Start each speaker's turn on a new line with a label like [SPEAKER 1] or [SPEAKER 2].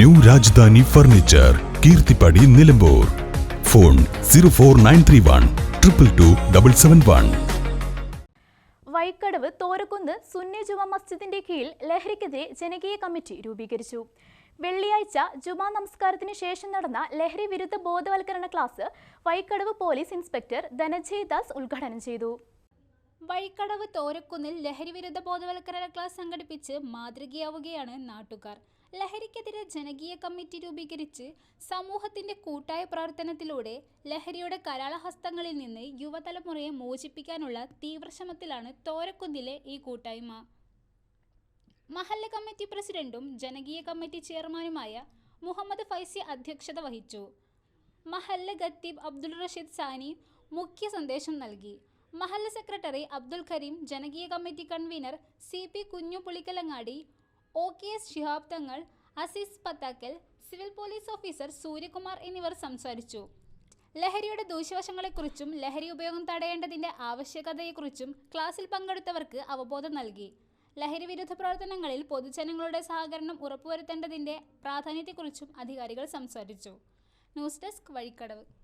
[SPEAKER 1] New Rajdhani furniture Keerthippadi Nilambur. Phone zero four nine three one triple two double seven one.
[SPEAKER 2] Vaikkadavu Thorakkunnu Sunni ജുമാ മസ്ജിദിന്റെ കീഴിൽ ലഹരിക്കെതിരെ ജനകീയ committee രൂപീകരിച്ചു. വെള്ളിയാഴ്ച ജുമാ നമസ്കാരത്തിന് ശേഷം നടന്ന ലഹരി വിരുദ്ധ ബോധവൽക്കരണ class Vaikkadavu police inspector Dhanajay Das ഉദ്ഘാടനം ചെയ്തു.
[SPEAKER 3] വൈക്കടവ് തോരക്കുന്നിൽ ലഹരി വിരുദ്ധ ബോധവൽക്കരണ ക്ലാസ് സംഘടിപ്പിച്ച് മാതൃകയാവുകയാണ് നാട്ടുകാർ. ലഹരിക്കെതിരെ ജനകീയ കമ്മിറ്റി രൂപീകരിച്ച് സമൂഹത്തിന്റെ കൂട്ടായ പ്രവർത്തനത്തിലൂടെ ലഹരിയുടെ കരാളഹസ്തങ്ങളിൽ നിന്ന് യുവതലമുറയെ മോചിപ്പിക്കാനുള്ള തീവ്രശ്രമത്തിലാണ് തോരക്കുന്നിലെ ഈ കൂട്ടായ്മ. മഹല്ല കമ്മിറ്റി പ്രസിഡന്റും ജനകീയ കമ്മിറ്റി ചെയർമാനുമായ മുഹമ്മദ് ഫൈസി അധ്യക്ഷത വഹിച്ചു. മഹല്ല ഖത്തീബ് അബ്ദുൾ റഷീദ് സാനി മുഖ്യ സന്ദേശം നൽകി. മഹല്ല സെക്രട്ടറി അബ്ദുൽ കരീം ജനകീയ committee convener C P Kunju Pulikkalangadi O K S Shihab Thangal Azeez Pathakkal civil police officer Suryakumar എന്നിവർ സംസാരിച്ചു. ലഹരിയുടെ ദൂഷ്യവശങ്ങളെക്കുറിച്ചും ലഹരി ഉപയോഗം തടയേണ്ടതിന്റെ ആവശ്യകതയെക്കുറിച്ചും ക്ലാസ്സിൽ പങ്കെടുത്തവർക്ക് അവബോധം നൽകി. ലഹരി വിരുദ്ധ പ്രവർത്തനങ്ങളിൽ പൊതുജനങ്ങളുടെ സഹകരണം ഉറപ്പുവരുത്തേണ്ടതിന്റെ പ്രാധാന്യത്തെക്കുറിച്ചും അധികാരികൾ സംസാരിച്ചു. News desk Vazhikkadavu.